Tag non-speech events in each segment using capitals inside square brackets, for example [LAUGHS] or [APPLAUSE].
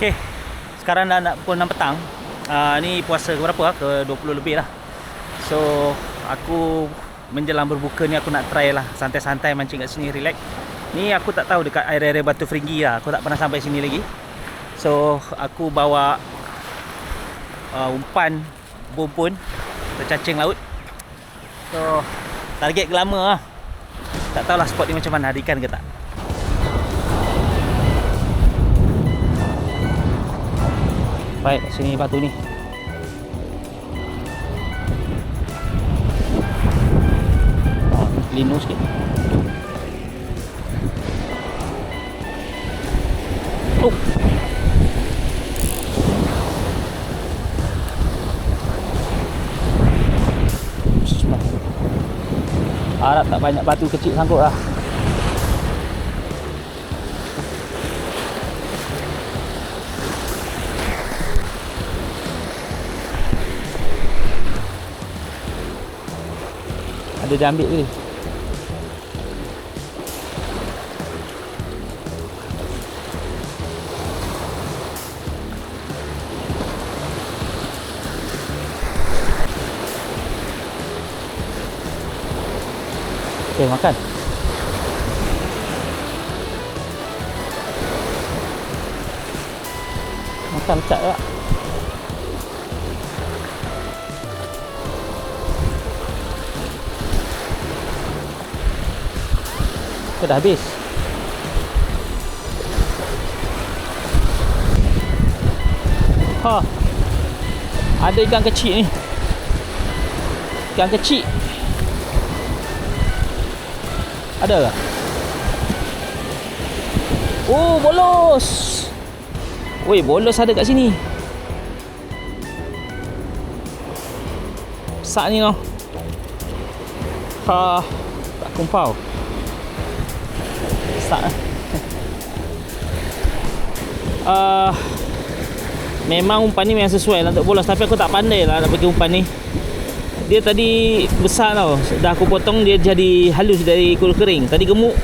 Okay Sekarang dah nak pukul 6 petang. Uh, Ni puasa ke berapa Ke 20 lebih lah. So Aku Menjelang berbuka ni aku nak try lah. Santai-santai mancing kat sini relax. Ni aku tak tahu dekat area-area Batu Feringgi lah. Aku tak pernah sampai sini lagi. So Aku bawa uh, Umpan Bom pun Tercacing laut. So Target lama lah Tak tahulah spot ni macam mana Ada ikan ke tak Baik, sini batu ni. Oh, linu sikit. Oh. Harap tak banyak batu kecil sangkut lah. Ada dia ambil ke? Okay, makan. Makan cat tak? Ke dah habis? Ha. Ada ikan kecil ni. Ikan kecil. Ada ke? Oh, bolos. Woi, bolos ada kat sini. Besar ni kau. Ha, tak kumpau. Besar. uh, memang umpan ni memang sesuai lah untuk bolos tapi aku tak pandai lah nak pakai umpan ni. Dia tadi besar tau. Dah aku potong dia jadi halus dari kul kering. Tadi gemuk.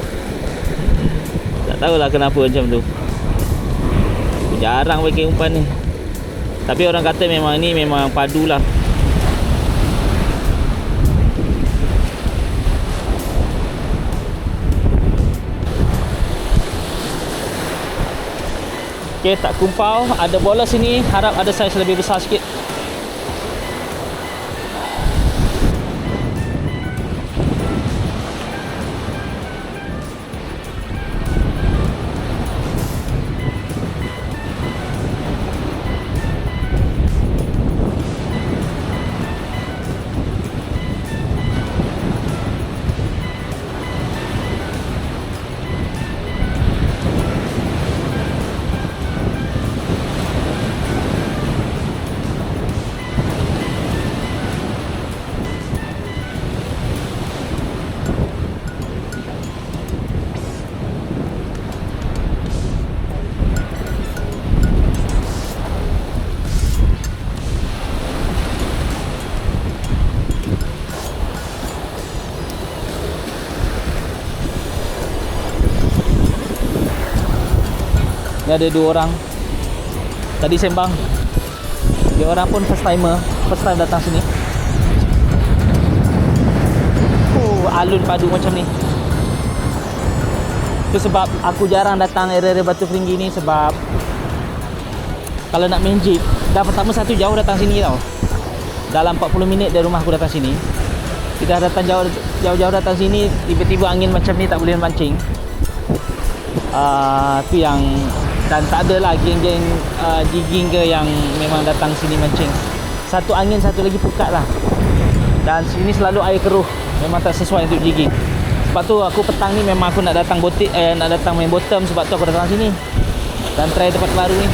Tak tahulah kenapa macam tu. Aku jarang pakai umpan ni. Tapi orang kata memang ni memang padu lah. Okey, tak kumpau. Ada bola sini. Harap ada saiz lebih besar sikit. Ni ada dua orang. Tadi sembang. Dia orang pun first timer. First time datang sini. Uh, Alun padu macam ni. Itu sebab aku jarang datang area-area Batu Peringgi ni Sebab Kalau nak main jeep Dah pertama satu jauh datang sini tau. Dalam 40 minit dari rumah aku datang sini. Kita datang jauh Jauh-jauh datang sini Tiba-tiba angin macam ni tak boleh mancing uh, Tu yang dan tak ada lah geng-geng uh, jigging ke yang memang datang sini mancing. Satu angin satu lagi pukat lah. Dan sini selalu air keruh. Memang tak sesuai untuk jigging sebab tu aku petang ni memang aku nak datang botik eh, nak datang main bottom sebab tu aku datang sini. Dan try tempat baru ni.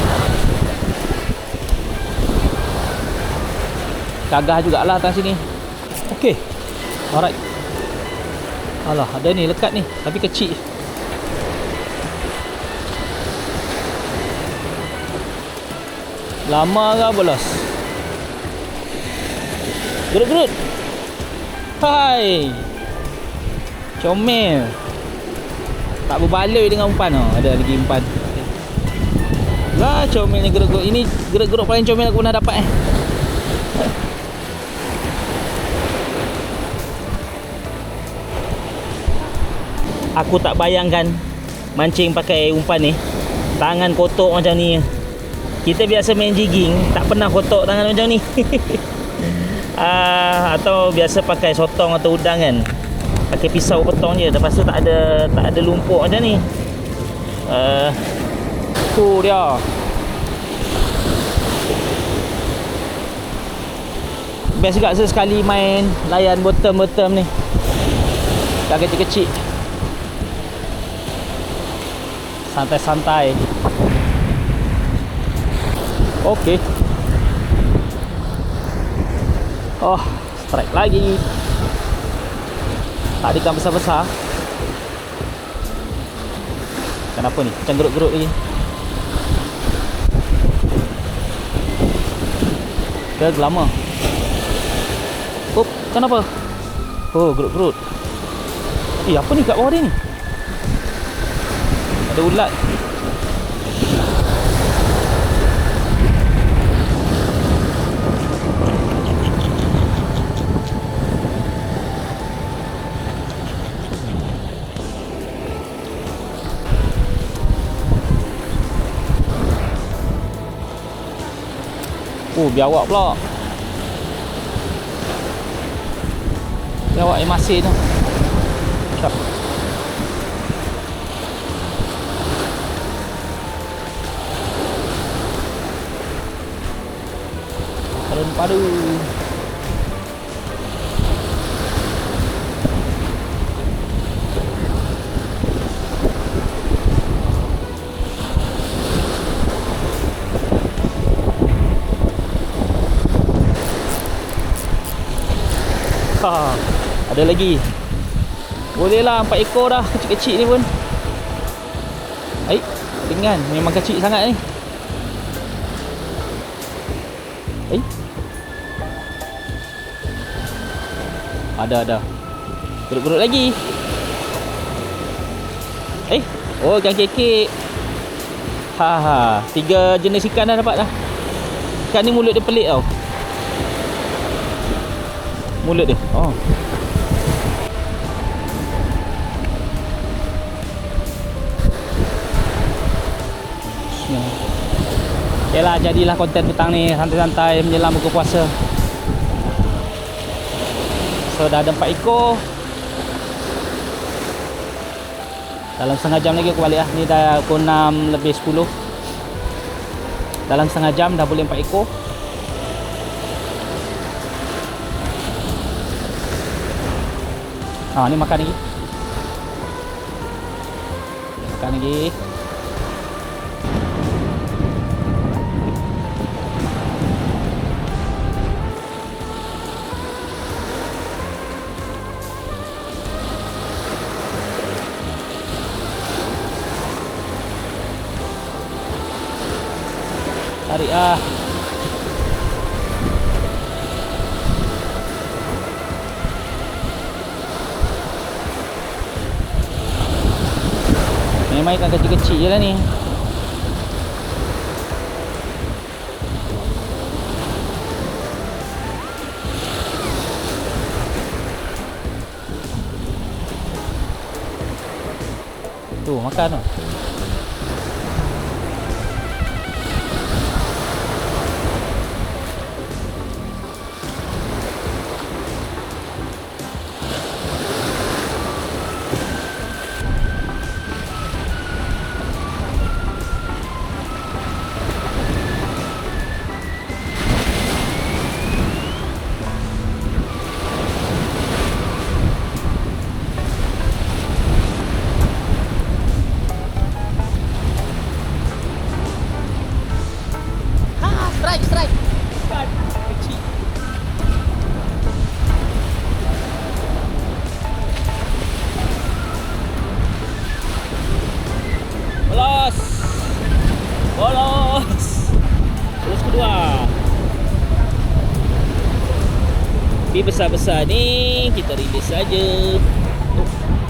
Gagah jugalah datang sini. Ok alright. Alah ada ni lekat ni. Tapi kecil Lama ke bolos? Gerut-gerut. Hai. Comel. Tak berbaloi dengan umpan oh. Ada lagi umpan. lah comel ni geruk-geruk Ini geruk-geruk paling comel aku pernah dapat eh Aku tak bayangkan Mancing pakai umpan ni Tangan kotor macam ni Kita biasa main jigging Tak pernah kotor tangan macam ni. Uh, [LAUGHS] Atau biasa pakai sotong atau udang kan. Pakai pisau potong je Lepas tu tak ada Tak ada lumpur macam ni. Uh, Tu dia. Best juga sesekali main Layan bottom-bottom ni. Dah kecil-kecil. Santai-santai Okey. Oh Strike lagi. Tak ikan besar-besar. Kenapa ni? Macam geruk-geruk lagi. Ke gelama? Oh, kenapa? Oh, gerut-gerut Eh, apa ni kat bawah dia ni? Ada ulat Oh, biawak pula. Biawak yang masih tu. Cak. Karun ada lagi. Boleh lah 4 ekor dah kecil-kecil ni pun. Ai, dengan memang kecil sangat ni. Ai. Ada ada. Geruk-geruk lagi. Eh, oh ikan kekek. Ha ha, tiga jenis ikan dah dapat dah. Ikan ni mulut dia pelik tau. Mulut dia. Oh. Yalah jadilah konten petang ni santai-santai menjelang buka puasa. So dah ada 4 ekor. Dalam setengah jam lagi aku balik lah. Ni dah pukul 6 lebih 10. Dalam setengah jam dah boleh 4 ekor. Ha ni makan lagi. Makan lagi. Tarik ah. Memang ikan kecil-kecil je lah ni Tu makan tu kedua. Tapi besar-besar ni kita release saja. Oh.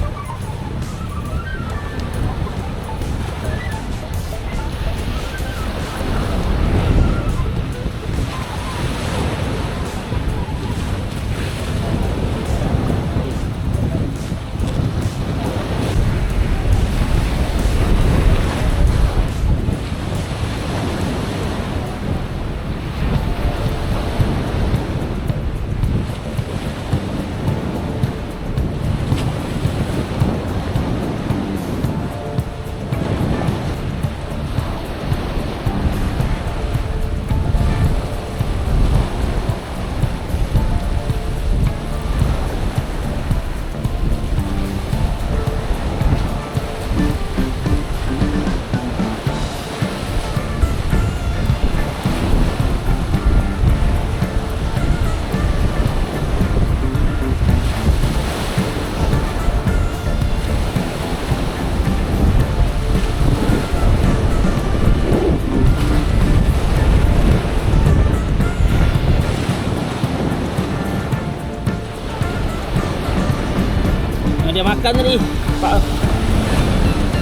Tekan tadi. Pak.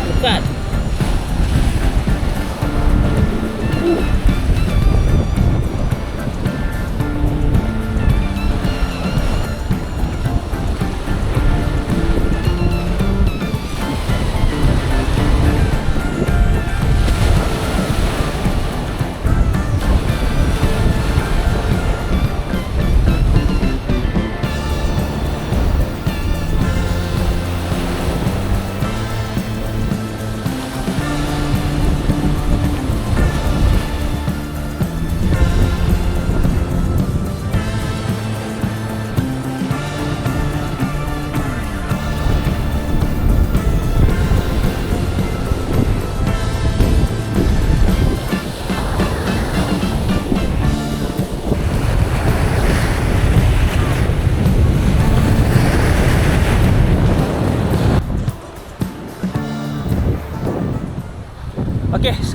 Dekat.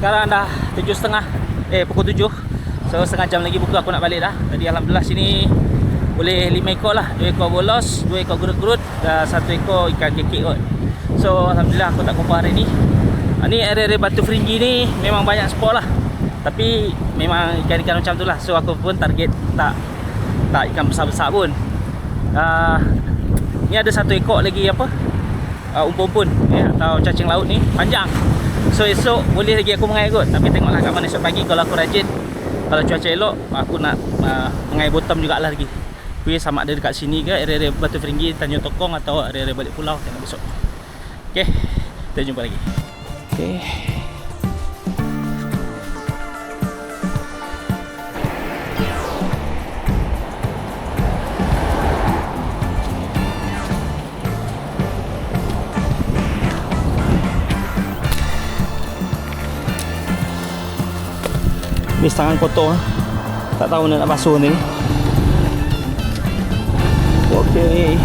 Sekarang dah tujuh setengah Eh, pukul tujuh. So, setengah jam lagi buka aku nak balik dah. Tadi Alhamdulillah sini Boleh lima ekor lah. Dua ekor bolos Dua ekor gerut-gerut Dan satu ekor ikan kekek kot. So, Alhamdulillah aku tak kumpul hari ni. Ha, Ni area-area Batu Feringgi ni Memang banyak spot lah. Tapi Memang ikan-ikan macam tu lah. So, aku pun target Tak Tak ikan besar-besar pun. Uh, Ni ada satu ekor lagi apa? Uh, Umpun-umpun ya, Atau cacing laut ni. Panjang So esok boleh lagi aku mengair kot. Tapi tengoklah kat mana esok pagi. Kalau aku rajin Kalau cuaca elok Aku nak uh, mengair bottom jugalah lagi. Tapi sama ada dekat sini ke Area-area Batu Feringgi Tanjung Tokong Atau area-area balik pulau Tengok besok. Okay Kita jumpa lagi. Okay Ni tangan kotor. Tak tahu nak basuh ni Okey